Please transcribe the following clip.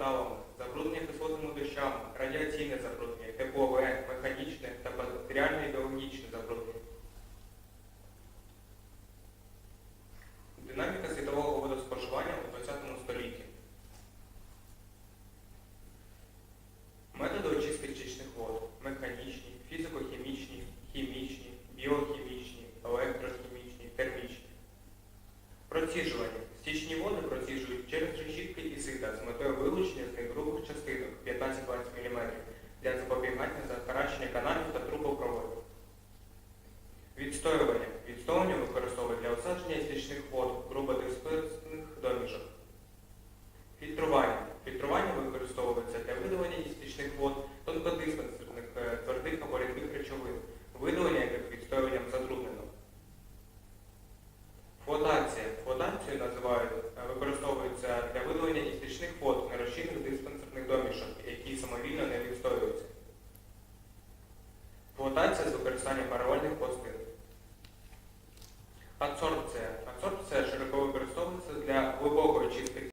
металами, забруднення кислотними дощами, радіаційне забруднення, теплове, механічне та бактеріальне і біологічне забруднення. Динаміка світового водоспоживання у ХХ столітті. Методи очистки чичних вод механічні, фізико-хімічні, хімічні, біохімічні, електрохімічні, термічні. Проціжування. для запобігання захарачення каналів та трубопроводів. Відстоювання. Відстоювання використовують для осадження стічних вод, грубатих спиртних домішок. Фільтрування. Фільтрування використовується для видавання істичних вод, тонкодиспенсерних е, твердих або рідких речовин, видалення яких відстоюванням затруднено. Флотація. Флотацію називають, е, використовується для видавання істичних вод нерозчинних диспансерних домішок, які самовільно використання парольних послуг